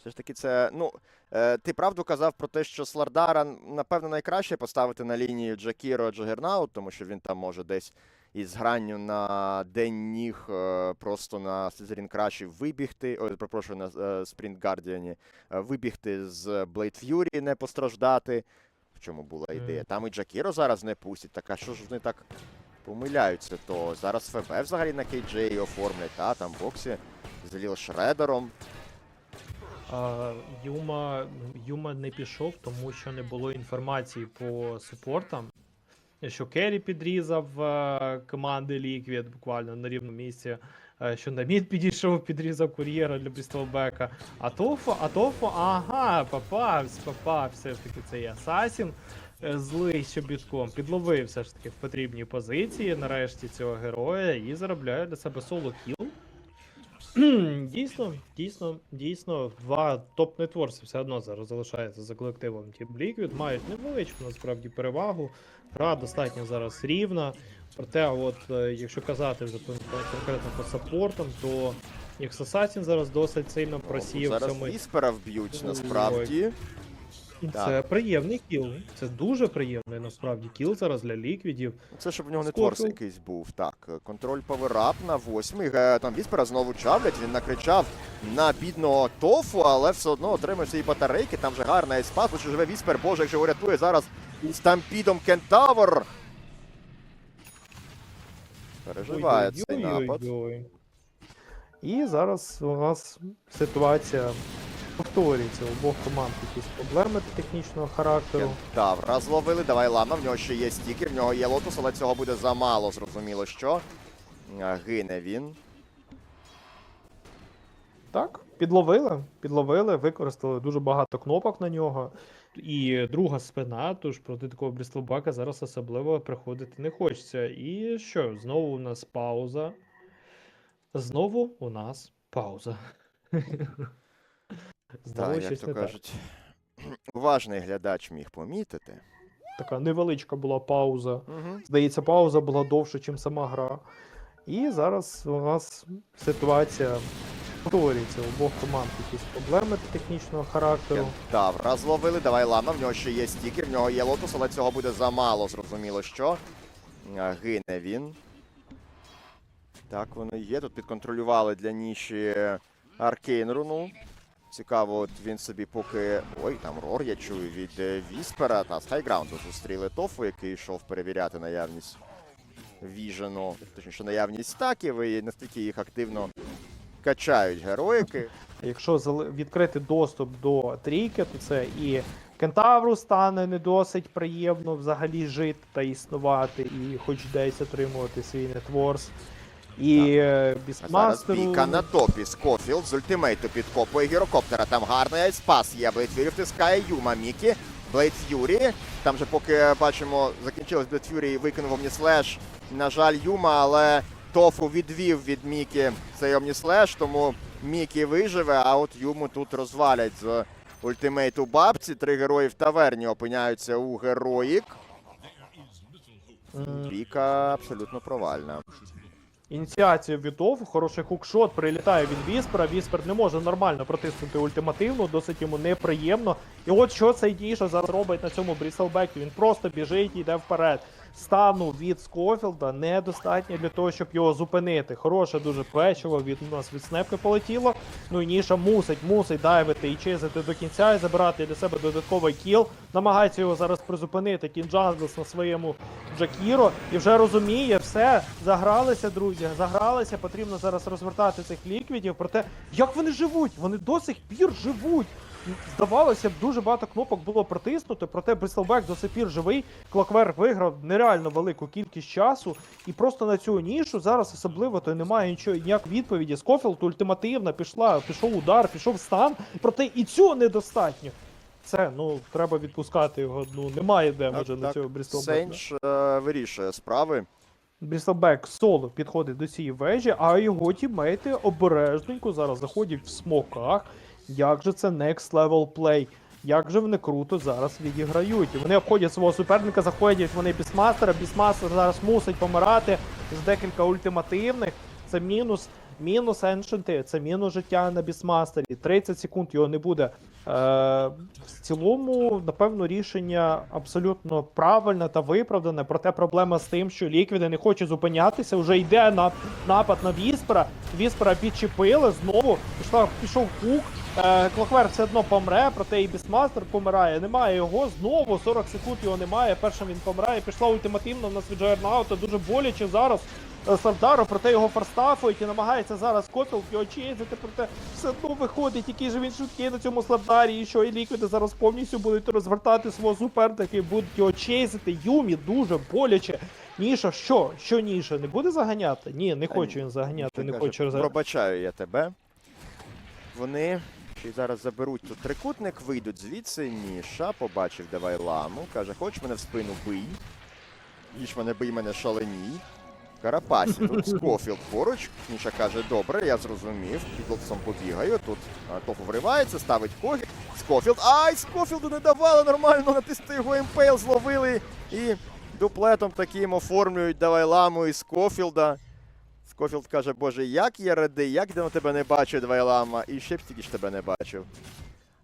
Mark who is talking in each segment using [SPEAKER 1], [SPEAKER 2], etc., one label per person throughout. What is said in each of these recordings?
[SPEAKER 1] Все ж таки, це. Ну, е, ти правду казав про те, що Слардара, напевно, найкраще поставити на лінію Джакіро Джагернаут, тому що він там може десь із гранню на день ніг е, просто на Слізерін Краші вибігти. Ой, перепрошую, на е, Спринт Гардіані, вибігти з Блейд Ф'юрі, не постраждати. В чому була ідея? Там і Джакіро зараз не пустять. Так, а що ж вони так помиляються? То зараз ФБ взагалі на KJ оформлять, та там боксі з Ліл Шредером.
[SPEAKER 2] Юма, Юма не пішов, тому що не було інформації по супортам. Що Керрі підрізав е, команди Liquid буквально на рівному місці. е, Що на мід підійшов, підрізав кур'єра для Брістолбека. А Тофо, а Тофо, ага, попався, попався. Все ж таки цей Асасін е, злий щобітком. Підловив все ж таки в потрібній позиції нарешті цього героя і заробляє для себе соло кіл. Дійсно, дійсно, дійсно, два топ-нетворці все одно зараз залишаються за колективом Team Liquid, мають невеличку насправді перевагу. Гра достатньо зараз рівна. Проте, от, е, якщо казати вже конкретно по саппортам, то їх Assassin зараз досить сильно просів
[SPEAKER 1] Зараз
[SPEAKER 2] цьому.
[SPEAKER 1] іспера вб'ють насправді.
[SPEAKER 2] Це приємний кіл. Це дуже приємний насправді кіл зараз для ліквідів.
[SPEAKER 1] Це щоб в нього не
[SPEAKER 2] Скорпіон.
[SPEAKER 1] торс якийсь був. Так, контроль паверап на восьмий. Там Віспера знову чавлять. Він накричав на бідного тофу, але все одно отримує свої батарейки. Там вже гарна еспас, що живе Віспер. Боже, як же його рятує зараз стампідом Кентавр. Переживає цей напад.
[SPEAKER 2] І зараз у нас ситуація повторюється. У обох команд якісь проблеми технічного характеру.
[SPEAKER 1] Кентавра зловили. Давай лама. В нього ще є стіки, в нього є лотус, але цього буде замало. Зрозуміло, що. Гине він.
[SPEAKER 2] Так, підловили, підловили, використали дуже багато кнопок на нього. І друга спина, тож проти такого Брістлбака зараз особливо приходити не хочеться. І що, знову у нас пауза. Знову у нас пауза.
[SPEAKER 1] Так, як
[SPEAKER 2] щось
[SPEAKER 1] то
[SPEAKER 2] не так.
[SPEAKER 1] кажуть. Уважний глядач міг помітити.
[SPEAKER 2] Така невеличка була пауза.
[SPEAKER 1] Угу.
[SPEAKER 2] Здається, пауза була довше, ніж сама гра. І зараз у нас ситуація повторюється. У обох команд якісь проблеми технічного характеру.
[SPEAKER 1] Кентавра зловили. Давай лама. В нього ще є стіки, в нього є лотус, але цього буде замало. Зрозуміло, що. Е, Гине він. Так воно і є. Тут підконтролювали для ніші Аркейн руну. Цікаво, от він собі поки. Ой, там рор я чую від е, Віспера та з хайграунду зустріли Тофу, який йшов перевіряти наявність віжену, точніше наявність стаків, і наскільки їх активно качають героїки.
[SPEAKER 2] Якщо відкрити доступ до трійки, то це і кентавру стане не досить приємно взагалі жити та існувати, і хоч десь отримувати свій нетворс. І
[SPEAKER 1] А зараз
[SPEAKER 2] бісмастеру.
[SPEAKER 1] бійка на топі. Скофілд з ультимейту підкопує гірокоптера. Там гарний айспас є. Блейд Фюрі втискає Юма Мікі. Блейд Ф'юрі. Там же поки бачимо, закінчилось Блейд Ф'юрі і викинув Омніслеш. На жаль, Юма, але Тофу відвів від Мікі цей Омніслеш, тому Мікі виживе, а от Юму тут розвалять з ультимейту бабці. Три герої в таверні опиняються у героїк.
[SPEAKER 2] М,
[SPEAKER 1] Бійка абсолютно провальна.
[SPEAKER 2] Ініціацію від ОВ, хороший хукшот, прилітає від Віспера. Віспер не може нормально протиснути ультимативну, досить йому неприємно. І от що цей дійшо зараз робить на цьому Бріселбекі. Він просто біжить і йде вперед. Стану від Скофілда недостатньо для того, щоб його зупинити. Хороше дуже печиво від у нас від снепки полетіло. Ну і Ніша мусить, мусить дайвити і чизити до кінця і забирати для себе додатковий кіл. Намагається його зараз призупинити. Кінджанглес на своєму Джакіро і вже розуміє, все, загралися, друзі, загралися. Потрібно зараз розвертати цих ліквідів. Проте, як вони живуть? Вони до сих пір живуть. Здавалося б, дуже багато кнопок було протиснуто, проте Брістелбек до сих пір живий. Клоквер виграв нереально велику кількість часу, і просто на цю нішу зараз особливо то немає нічого ніяк відповіді. Скофілд ультимативна пішла, пішов удар, пішов стан. Проте і цього недостатньо. Це ну треба відпускати його. Ну немає де може на цього Брістелбека.
[SPEAKER 1] Сейндж е, вирішує справи.
[SPEAKER 2] Брістелбек соло підходить до цієї вежі, а його тімейти обережненько зараз заходять в смоках. Як же це next level play? Як же вони круто зараз відіграють? Вони обходять свого суперника, заходять вони бісмастера. Бісмастер зараз мусить помирати з декілька ультимативних. Це мінус мінус еншенти, це мінус життя на бісмастері. 30 секунд його не буде. Е, в цілому, напевно, рішення абсолютно правильне та виправдане. Проте проблема з тим, що ліквіди не хоче зупинятися. Вже йде на напад на Віспера. Віспера підчепили знову. Пішла, пішов хук. Е, Клоквер все одно помре, проте і Бісмастер помирає. Немає його. Знову 40 секунд його немає. Першим він помирає. Пішла ультимативно в нас від Джайрнаута. Дуже боляче зараз. е, Сардару, проте його форстафують і намагається зараз Копіл його чизити, проте все одно виходить, який же він швидкий на цьому Слардарі, і що і ліквіди зараз повністю будуть розвертати свого суперника і будуть його чейзити. Юмі дуже боляче. Ніша, що? Що Ніша? Не буде заганяти? Ні, не
[SPEAKER 1] ні.
[SPEAKER 2] він заганяти, не
[SPEAKER 1] Каже,
[SPEAKER 2] хоче роз...
[SPEAKER 1] Пробачаю я тебе. Вони й зараз заберуть тут трикутник, вийдуть звідси. Міша побачив, давай ламу. Каже, хоч мене в спину бий. Їж мене бий мене шаленій. Карапасі, тут Скофілд поруч. Міша каже, добре, я зрозумів. Під лотосом побігаю. Тут Тофу вривається, ставить когі. Скофілд. Ай, Скофілду не давали нормально, натисти його імпейл, зловили. І дуплетом таким оформлюють давай ламу і Скофілда. Скофілд каже, боже, як я радий, як давно тебе не бачу, Двайлама, і ще б стільки ж тебе не бачив.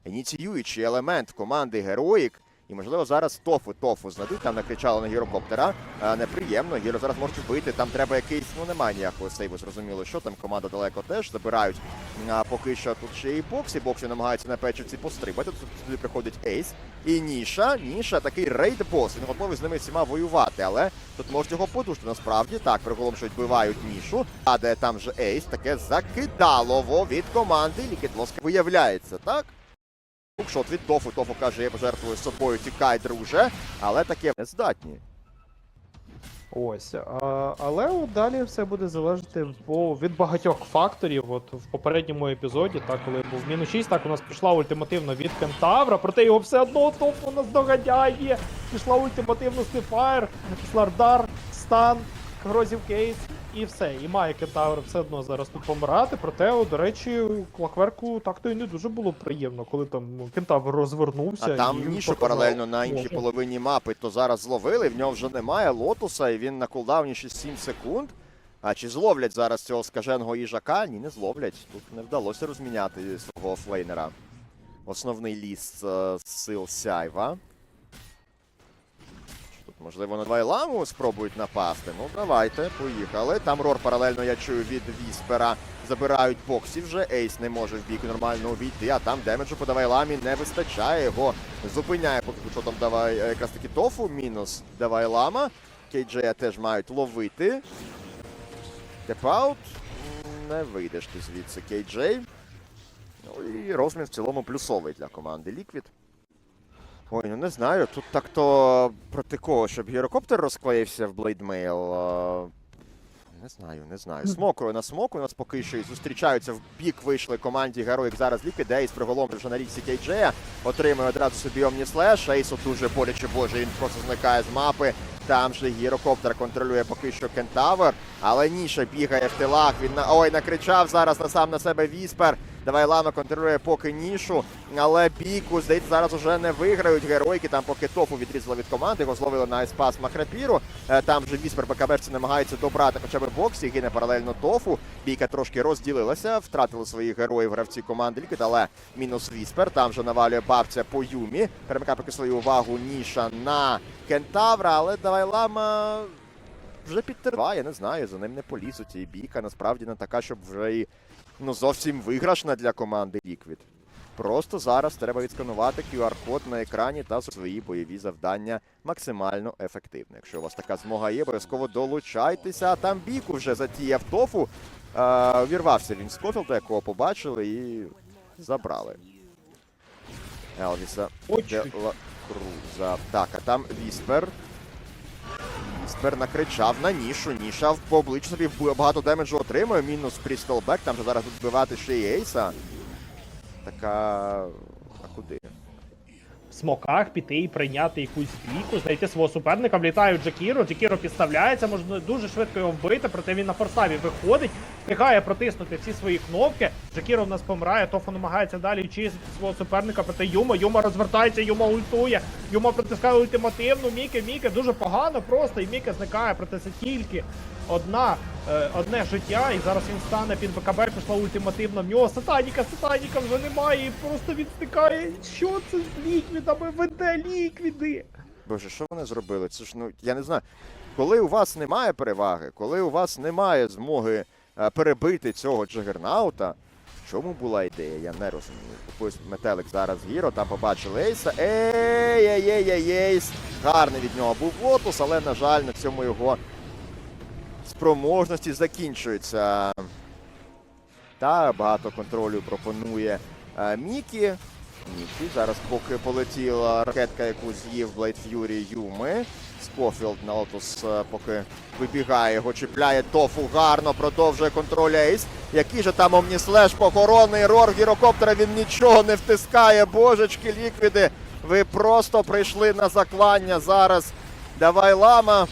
[SPEAKER 1] Ініціюючий елемент команди Героїк. І, можливо, зараз тофу тофу знайдуть, там накричали на гірокоптера. А, неприємно, гіро зараз можуть вбити. Там треба якийсь, ну немає ніякого сейву, зрозуміло, що там команда далеко теж забирають. А, поки що тут ще і боксі. Боксі намагаються на печівці пострибати. Тут сюди приходить Ейс. І Ніша, Ніша такий рейд-бос. Він готовий з ними всіма воювати, але тут можуть його подушити насправді. Так, приголомшують, вбивають нішу. А де там же Ейс, таке закидалово від команди Лікітлоска. Виявляється, так? Хукшот від Тофу. Тофу каже, я пожертвую собою, тікай, друже. Але таке не здатні.
[SPEAKER 2] Ось, а, але далі все буде залежати бо від багатьох факторів. От в попередньому епізоді, так коли був мінус 6, так у нас пішла ультимативно від Кентавра, проте його все одно топ у нас доганяє. Пішла ультимативно Стефайр, Слардар, Стан, Грозів Кейс і все. І має Кентавр все одно зараз тут помирати. Проте, от, до речі, Клакверку так то і не дуже було приємно, коли там Кентавр розвернувся.
[SPEAKER 1] А там нішу
[SPEAKER 2] показав,
[SPEAKER 1] паралельно на іншій половині мапи, то зараз зловили. В нього вже немає лотуса, і він на кулдауні ще 7 секунд. А чи зловлять зараз цього скаженого їжака? Ні, не зловлять. Тут не вдалося розміняти свого флейнера. Основний ліс е, сил Сяйва. Можливо, на Двайламу спробують напасти. Ну, давайте, поїхали. Там Рор паралельно я чую від Віспера. Забирають боксів вже. Ейс не може в бік нормально увійти, а там демеджу по Давайламі не вистачає. Його зупиняє, поки що там давай е, якраз таки тофу. Мінус Давайлама. Кейджея теж мають ловити. Тепаут. Не вийдеш ти звідси, Кейджей. Ну і розмін в цілому плюсовий для команди Liquid. Ой, ну не знаю. Тут так-то проти кого, щоб гірокоптер розклеївся в Блейдмейл. Не знаю, не знаю. Смокою на смоку у нас поки що і зустрічаються в бік вийшли команді Героїк зараз Liquid. Ейс приголомшив вже на річці Кейджея. Отримує одразу собі Омніслеш. Ейсу дуже боляче, боже, він просто зникає з мапи. Там же гірокоптер контролює поки що Кентавр. Але Ніша бігає в тилах. Він на ой накричав зараз на сам на себе Віспер. Давай Лама контролює поки нішу, але бійку, здається, зараз уже не виграють геройки. Там поки тофу відрізали від команди, його зловили на еспас Махрапіру. Е, Там вже Віспер БКБшці намагається добрати хоча б боксі, гине паралельно тофу. Бійка трошки розділилася, втратили своїх героїв гравці команди Ліквід, але мінус Віспер. Там вже навалює бабця по Юмі. Перемикає поки свою увагу Ніша на Кентавра, але давай Лама вже підтерва, я не знаю, за ним не полізуть. І бійка насправді не така, щоб вже і ну, зовсім виграшна для команди Liquid. Просто зараз треба відсканувати QR-код на екрані та свої бойові завдання максимально ефективно. Якщо у вас така змога є, обов'язково долучайтеся. А там бійку вже затіяв тофу. Е, Вірвався він з Кофілда, якого побачили і забрали. Елвіса
[SPEAKER 2] Ой,
[SPEAKER 1] Круза. Так, а там Віспер. Віспер накричав на нішу. Ніша в по обличчю собі багато демеджу отримує. Мінус Прістолбек. Там же зараз відбивати ще й Ейса. Така. А куди?
[SPEAKER 2] Смоках піти і прийняти якусь бійку, знайти свого суперника, влітають Джакіро, Джакіро підставляється, можна дуже швидко його вбити, проте він на форсаві виходить. встигає протиснути всі свої кнопки. Жакіро в нас помирає, Тофу намагається далі чистити свого суперника проти Юма. Юма розвертається, Юма ультує. Юма притискає ультимативну. Міке, Міке дуже погано просто, і Міке зникає, проте це тільки одна, е, одне життя, і зараз він стане під БКБ, пішла ультимативна. В нього сатаніка, сатаніка вже немає, і просто він стикає. Що це з ліквідами? Веде ліквіди.
[SPEAKER 1] Боже, що вони зробили? Це ж ну я не знаю. Коли у вас немає переваги, коли у вас немає змоги е, перебити цього джагернаута, в чому була ідея? Я не розумію. Ось метелик зараз гіро, там побачили ейса. Ей, ей, ей, ей, ейс. Гарний від нього був лотус, але, на жаль, на цьому його спроможності закінчуються. Та багато контролю пропонує е, Мікі. Мікі. Зараз поки полетіла ракетка, яку з'їв Blade Fury Юми. Скофілд на Лотус е, поки вибігає, його чіпляє тофу гарно, продовжує контроль Ейс. Який же там Омніслеш похоронний рор гірокоптера, він нічого не втискає. Божечки, ліквіди. Ви просто прийшли на заклання зараз. Давай лама.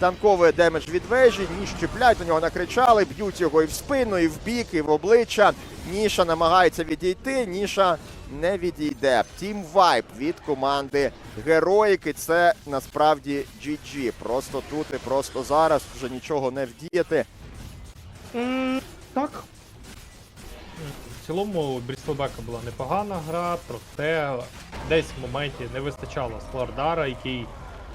[SPEAKER 1] Танковує демедж від вежі, ніж чіпляють, на нього накричали, б'ють його і в спину, і в бік, і в обличчя. Ніша намагається відійти, Ніша не відійде. Тім вайп від команди Героїки. Це насправді GG. Просто тут і просто зараз вже нічого не вдіяти.
[SPEAKER 2] Так. В цілому у була непогана гра, проте десь в моменті не вистачало Слардара, який,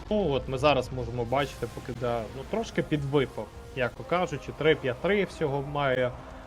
[SPEAKER 2] ну от ми зараз можемо бачити, поки да, ну, трошки підвипав, яко кажучи, 3-5-3 всього має